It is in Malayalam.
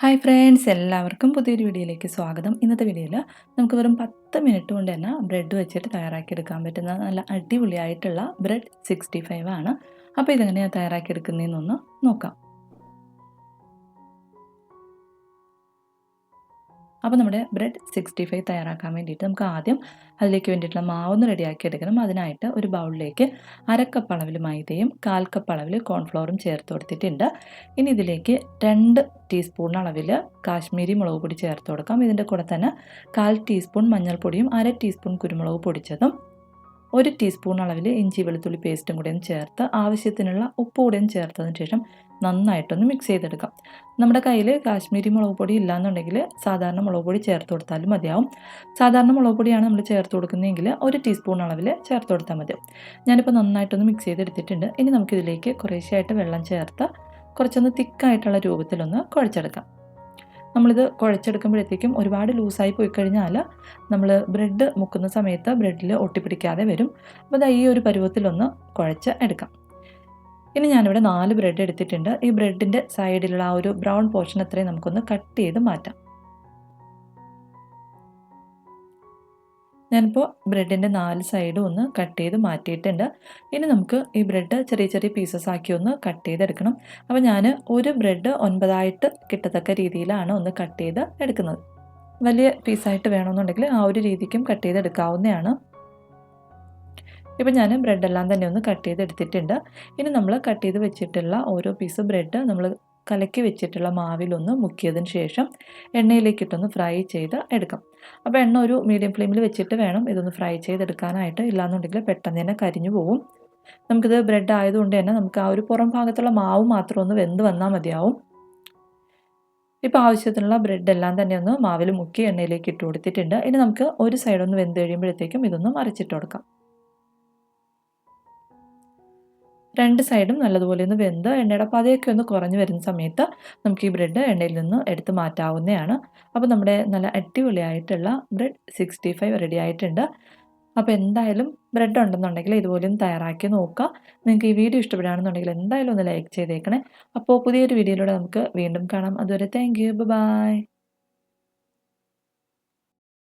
ഹായ് ഫ്രണ്ട്സ് എല്ലാവർക്കും പുതിയൊരു വീഡിയോയിലേക്ക് സ്വാഗതം. ഇന്നത്തെ വീഡിയോയിൽ നമുക്ക് വെറും പത്ത് മിനിറ്റ് കൊണ്ട് തന്നെ ബ്രെഡ് വെച്ചിട്ട് തയ്യാറാക്കിയെടുക്കാൻ പറ്റുന്ന നല്ല അടിപൊളിയായിട്ടുള്ള ബ്രെഡ് സിക്സ്റ്റി ഫൈവ് ആണ്. അപ്പോൾ ഇതെങ്ങനെയാണ് തയ്യാറാക്കിയെടുക്കുന്നതെന്നൊന്ന് നോക്കാം. അപ്പോൾ നമ്മുടെ ബ്രെഡ് സിക്സ്റ്റി ഫൈവ് തയ്യാറാക്കാൻ വേണ്ടിയിട്ട് നമുക്ക് ആദ്യം അതിലേക്ക് വേണ്ടിയിട്ടുള്ള മാവൊന്ന് റെഡിയാക്കി എടുക്കണം. അതിനായിട്ട് ഒരു ബൗളിലേക്ക് അരക്കപ്പ് അളവിൽ മൈദയും കാൽ കപ്പ് അളവിൽ കോൺഫ്ലോറും ചേർത്ത് കൊടുത്തിട്ടുണ്ട്. ഇനി ഇതിലേക്ക് രണ്ട് ടീസ്പൂൺ അളവിൽ കാശ്മീരി മുളക് പൊടി ചേർത്ത് കൊടുക്കാം. ഇതിന്റെ കൂടെ തന്നെ കാൽ ടീസ്പൂൺ മഞ്ഞൾപ്പൊടിയും അര ടീസ്പൂൺ കുരുമുളക് പൊടിച്ചതും ഒരു ടീസ്പൂൺ അളവിൽ ഇഞ്ചി വെളുത്തുള്ളി പേസ്റ്റും കൂടെയും ചേർത്ത് ആവശ്യത്തിനുള്ള ഉപ്പ് കൂടെയും ചേർത്തതിന് ശേഷം നന്നായിട്ടൊന്ന് മിക്സ് ചെയ്തെടുക്കാം. നമ്മുടെ കയ്യിൽ കാശ്മീരി മുളക് പൊടി ഇല്ലാന്നുണ്ടെങ്കിൽ സാധാരണ മുളക് പൊടി ചേർത്ത് കൊടുത്താലും മതിയാവും. സാധാരണ മുളക് പൊടിയാണ് നമ്മൾ ചേർത്ത് കൊടുക്കുന്നതെങ്കിൽ ഒരു ടീസ്പൂൺ അളവിൽ ചേർത്ത് കൊടുത്താൽ മതി. ഞാനിപ്പോൾ നന്നായിട്ടൊന്ന് മിക്സ് ചെയ്തെടുത്തിട്ടുണ്ട്. ഇനി നമുക്കിതിലേക്ക് കുറേശ്ശെയായിട്ട് വെള്ളം ചേർത്ത് കുറച്ചൊന്ന് തിക്കായിട്ടുള്ള രൂപത്തിലൊന്ന് കുഴച്ചെടുക്കാം. നമ്മളിത് കുഴച്ചെടുക്കുമ്പോഴത്തേക്കും ഒരുപാട് ലൂസായി പോയി കഴിഞ്ഞാൽ നമ്മൾ ബ്രെഡ് മുക്കുന്ന സമയത്ത് ബ്രെഡിൽ ഒട്ടിപ്പിടിക്കാതെ വരും. അപ്പോൾ അത് ഈ ഒരു പരുവത്തിലൊന്ന് കുഴച്ച് എടുക്കാം. ഇനി ഞാനിവിടെ നാല് ബ്രെഡ് എടുത്തിട്ടുണ്ട്. ഈ ബ്രെഡിന്റെ സൈഡിലുള്ള ആ ഒരു ബ്രൗൺ പോർഷൻ അത്രയും നമുക്കൊന്ന് കട്ട് ചെയ്ത് മാറ്റാം. ഞാനിപ്പോൾ ബ്രെഡിന്റെ നാല് സൈഡും ഒന്ന് കട്ട് ചെയ്ത് മാറ്റിയിട്ടുണ്ട്. ഇനി നമുക്ക് ഈ ബ്രെഡ് ചെറിയ ചെറിയ പീസസ് ആക്കി ഒന്ന് കട്ട് ചെയ്തെടുക്കണം. അപ്പോൾ ഞാൻ ഒരു ബ്രെഡ് ഒൻപതായിട്ട് കിട്ടത്തക്ക രീതിയിലാണ് ഒന്ന് കട്ട് ചെയ്ത് എടുക്കുന്നത്. വലിയ പീസായിട്ട് വേണമെന്നുണ്ടെങ്കിൽ ആ ഒരു രീതിക്കും കട്ട് ചെയ്തെടുക്കാവുന്നതാണ്. ഇപ്പം ഞാൻ ബ്രെഡെല്ലാം തന്നെ ഒന്ന് കട്ട് ചെയ്ത് എടുത്തിട്ടുണ്ട് ഇനി നമ്മൾ കട്ട് ചെയ്ത് വെച്ചിട്ടുള്ള ഓരോ പീസ് ബ്രെഡ് നമ്മൾ കലക്കി വെച്ചിട്ടുള്ള മാവിലൊന്ന് മുക്കിയതിന് ശേഷം എണ്ണയിലേക്കിട്ടൊന്ന് ഫ്രൈ ചെയ്ത് എടുക്കാം. അപ്പോൾ എണ്ണ ഒരു മീഡിയം ഫ്ലെയിമിൽ വെച്ചിട്ട് വേണം ഇതൊന്ന് ഫ്രൈ ചെയ്തെടുക്കാനായിട്ട്. ഇല്ലാന്നുണ്ടെങ്കിൽ പെട്ടെന്ന് തന്നെ കരിഞ്ഞു പോകും നമുക്കിത് ബ്രെഡ് ആയതുകൊണ്ട് തന്നെ നമുക്ക് ആ ഒരു പുറം ഭാഗത്തുള്ള മാവ് മാത്രം ഒന്ന് വെന്ത് വന്നാൽ മതിയാവും. ഇപ്പോൾ ആവശ്യത്തിനുള്ള ബ്രെഡ് എല്ലാം തന്നെ ഒന്ന് മാവിൽ മുക്കി എണ്ണയിലേക്ക് ഇട്ട് കൊടുത്തിട്ടുണ്ട്. ഇനി നമുക്ക് ഒരു സൈഡ് ഒന്ന് വെന്ത് കഴിയുമ്പോഴത്തേക്കും ഇതൊന്ന് മറിച്ചിട്ട് കൊടുക്കാം. രണ്ട് സൈഡും നല്ലതുപോലെ ഒന്ന് വെന്ത് എണ്ണയുടെ പതയൊക്കെ ഒന്ന് കുറഞ്ഞു വരുന്ന സമയത്ത് നമുക്ക് ഈ ബ്രെഡ് എണ്ണയിൽ നിന്ന് എടുത്ത് മാറ്റാവുന്നതാണ്. അപ്പോൾ നമ്മുടെ നല്ല അടിപൊളിയായിട്ടുള്ള ബ്രെഡ് സിക്സ്റ്റി ഫൈവ് റെഡി ആയിട്ടുണ്ട്. അപ്പോൾ എന്തായാലും ബ്രെഡ് ഉണ്ടെന്നുണ്ടെങ്കിൽ ഇതുപോലെ ഒന്ന് തയ്യാറാക്കി നോക്കുക. നിങ്ങൾക്ക് ഈ വീഡിയോ ഇഷ്ടപ്പെടുകയാണെന്നുണ്ടെങ്കിൽ എന്തായാലും ഒന്ന് ലൈക്ക് ചെയ്തേക്കണേ. അപ്പോൾ പുതിയൊരു വീഡിയോയിലൂടെ നമുക്ക് വീണ്ടും കാണാം. അതുവരെ താങ്ക് യു. ബൈ.